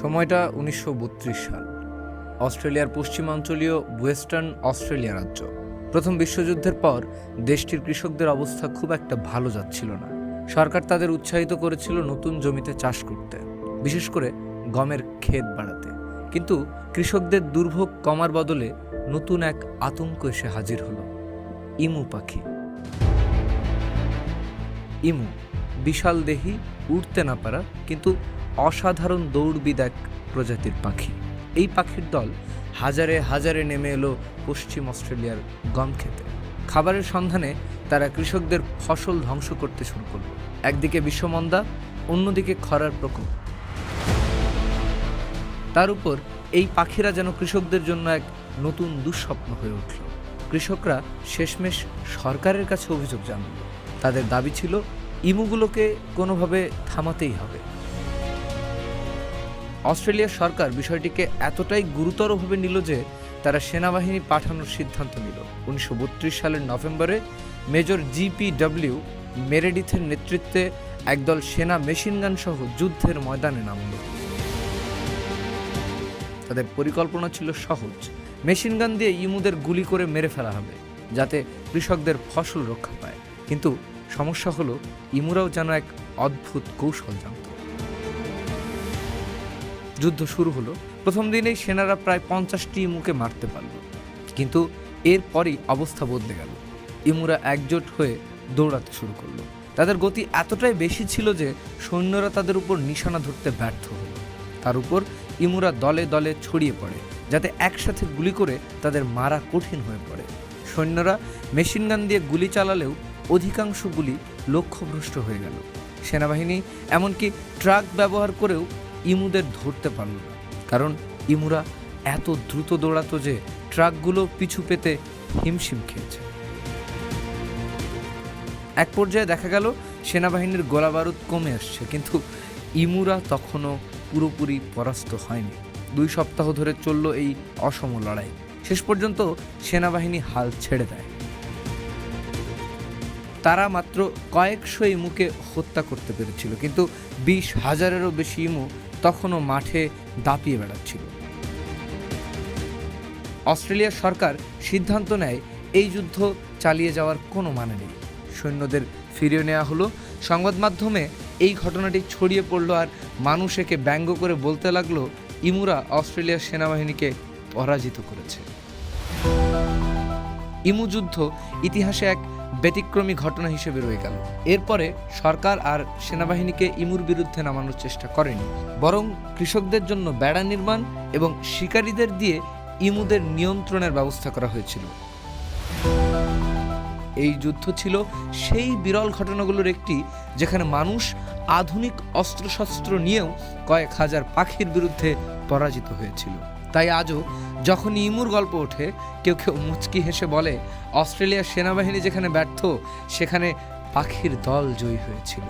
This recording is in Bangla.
সময়টা উনিশশো সাল। অস্ট্রেলিয়ার পশ্চিমাঞ্চলীয় ওয়েস্টার্ন অস্ট্রেলিয়া রাজ্য। প্রথম বিশ্বযুদ্ধের পর দেশটির কৃষকদের অবস্থা খুব একটা ভালো যাচ্ছিল না। সরকার তাদের উৎসাহিত করেছিল নতুন জমিতে চাষ করতে, বিশেষ করে গমের ক্ষেত বাড়াতে। কিন্তু কৃষকদের দুর্ভোগ কমার বদলে নতুন এক আতঙ্ক এসে হাজির হলো। ইমু পাখি। ইমু, বিশাল দেহি উঠতে না পারা, কিন্তু অসাধারণ দৌড়বিদ এক প্রজাতির পাখি। এই পাখির দল হাজারে হাজারে নেমে এলো পশ্চিম অস্ট্রেলিয়ার গম খেতে খাবারের সন্ধানে তারা কৃষকদের ফসল ধ্বংস করতে শুরু করল। একদিকে বিশ্বমন্দা, অন্যদিকে খরার প্রকোপ। তার উপর এই পাখিরা যেন কৃষকদের জন্য এক নতুন দুঃস্বপ্ন হয়ে উঠল। কৃষকরা শেষমেশ সরকারের কাছে অভিযোগ জানাল। তাদের দাবি ছিল, ইমুগুলোকে কোনোভাবে থামাতেই হবে। অস্ট্রেলিয়ার সরকার বিষয়টিকে এতটাই গুরুতরভাবে নিল যে তারা সেনাবাহিনী পাঠানোর সিদ্ধান্ত নিল। উনিশশো বত্রিশ সালের নভেম্বরে মেজর জিপিডব্লিউ মেরেডিথের নেতৃত্বে একদল সেনা মেশিনগান সহ যুদ্ধের ময়দানে নামল। তাদের পরিকল্পনা ছিল সহজ। মেশিনগান দিয়ে ইমুদের গুলি করে মেরে ফেলা হবে, যাতে কৃষকদের ফসল রক্ষা পায়। কিন্তু সমস্যা হলো, ইমুরাও যেন এক অদ্ভুত কৌশল জানত। যুদ্ধ শুরু হলো। প্রথম দিনেই সেনারা প্রায় পঞ্চাশটি ইমুকে মারতে পারল। কিন্তু এরপরই অবস্থা বদলে গেল। ইমুরা একজোট হয়ে দৌড়াতে শুরু করল। তাদের গতি এতটাই বেশি ছিল যে সৈন্যরা তাদের উপর নিশানা ধরতে ব্যর্থ হলো। তার উপর ইমুরা দলে দলে ছড়িয়ে পড়ে, যাতে একসাথে গুলি করে তাদের মারা কঠিন হয়ে পড়ে। সৈন্যরা মেশিনগান দিয়ে গুলি চালালেও অধিকাংশ গুলি লক্ষ্যভ্রষ্ট হয়ে গেল। সেনাবাহিনী, এমনকি ট্রাক ব্যবহার করেও ইমুদের ধরতে পারল না। কারণ ইমুরা এত দ্রুত দৌড়াতো যে ট্রাকগুলো পিছু পেতে হিমশিম খেয়েছে। এক পর্যায়ে দেখা গেল সেনাবাহিনীর গোলাবারুদ কমে আসছে, কিন্তু ইমুরা তখনও পুরোপুরি পরাস্ত হয়নি। দুই সপ্তাহ ধরে চলল এই অসম লড়াই। শেষ পর্যন্ত সেনাবাহিনী হাল ছেড়ে দেয়। তারা মাত্র কয়েকশো ইমুকে হত্যা করতে পেরেছিল, কিন্তু বিশ হাজারেরও বেশি ইমু তখনও মাঠে দাপিয়ে বেড়াচ্ছিল। অস্ট্রেলিয়ার সরকার সিদ্ধান্ত নেয়, এই যুদ্ধ চালিয়ে যাওয়ার কোনো মানে নেই। সৈন্যদের ফিরিয়ে নেওয়া হলো। সংবাদ মাধ্যমে এই ঘটনাটি ছড়িয়ে পড়ল আর মানুষ একে ব্যঙ্গ করে বলতে লাগল, ইমুরা অস্ট্রেলিয়ার সেনাবাহিনীকে পরাজিত করেছে। ইমু যুদ্ধ ইতিহাসে এক ব্যতিক্রমী ঘটনা হিসেবে রয়ে গেল। এরপরে সরকার আর সেনাবাহিনীকে ইমুর বিরুদ্ধে নামানোর চেষ্টা করেনি। বরং কৃষকদের জন্য বেড়া নির্মাণ এবং শিকারীদের দিয়ে ইমুদের নিয়ন্ত্রণের ব্যবস্থা করা হয়েছিল। এই যুদ্ধ ছিল সেই বিরল ঘটনাগুলোর একটি, যেখানে মানুষ আধুনিক অস্ত্রশস্ত্র নিয়েও কয়েক হাজার পাখির বিরুদ্ধে পরাজিত হয়েছিল। তাই আজও যখন ইমুর গল্প ওঠে, কেউ কেউ মুচকি হেসে বলে, অস্ট্রেলিয়ার সেনাবাহিনী যেখানে ব্যর্থ, সেখানে পাখির দল জয়ী হয়েছিল।